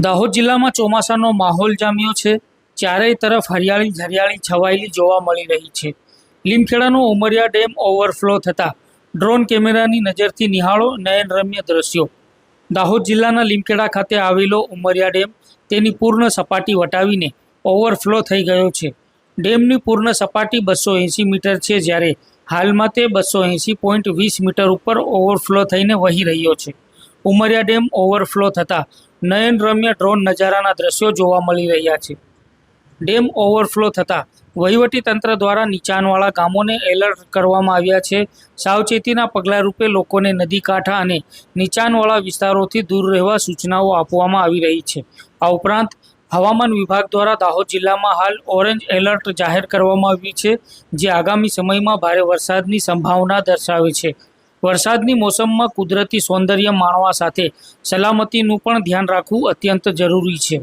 દાહોદ જિલ્લામાં ચોમાસાનો માહોલ જામ્યો છે. ચારેય તરફ હરિયાળી હરિયાળી છવાયેલી જોવા મળી રહી છે. લીમખેડાનો ઉમરિયા ડેમ ઓવરફ્લો થતાં ડ્રોન કેમેરાની નજરથી નિહાળો નયનરમ્ય દ્રશ્યો. દાહોદ જિલ્લાના લીમખેડા ખાતે આવેલો ઉમરિયા ડેમ તેની પૂર્ણ સપાટી વટાવીને ઓવરફ્લો થઈ ગયો છે. ડેમની પૂર્ણ સપાટી બસો એંસી મીટર છે જ્યારે હાલમાં તે બસો એંસી પોઈન્ટ વીસ મીટર ઉપર ઓવરફ્લો થઈને વહી રહ્યો છે. ઉમરિયા ડેમ ઓવરફ્લો થતાં નયનરમ્ય ડ્રોન નજારાના દ્રશ્યો જોવા મળી રહ્યા છે. ડેમ ઓવરફ્લો થતાં તંત્ર દ્વારા નીચાણવાળા ગામોને એલર્ટ કરવામાં આવ્યા છે. સાવચેતીના પગલાં રૂપે લોકોને નદી કાંઠા અને નીચાણવાળા વિસ્તારોથી દૂર રહેવા સૂચનાઓ આપવામાં આવી રહી છે. આ ઉપરાંત હવામાન વિભાગ દ્વારા દાહોદ જિલ્લામાં હાલ ઓરેન્જ એલર્ટ જાહેર કરવામાં આવ્યું છે, જે આગામી સમયમાં ભારે વરસાદની સંભાવના દર્શાવે છે. વરસાદની મોસમમાં કુદરતી સૌંદર્ય માણવા સાથે સલામતીનું પણ ધ્યાન રાખવું અત્યંત જરૂરી છે.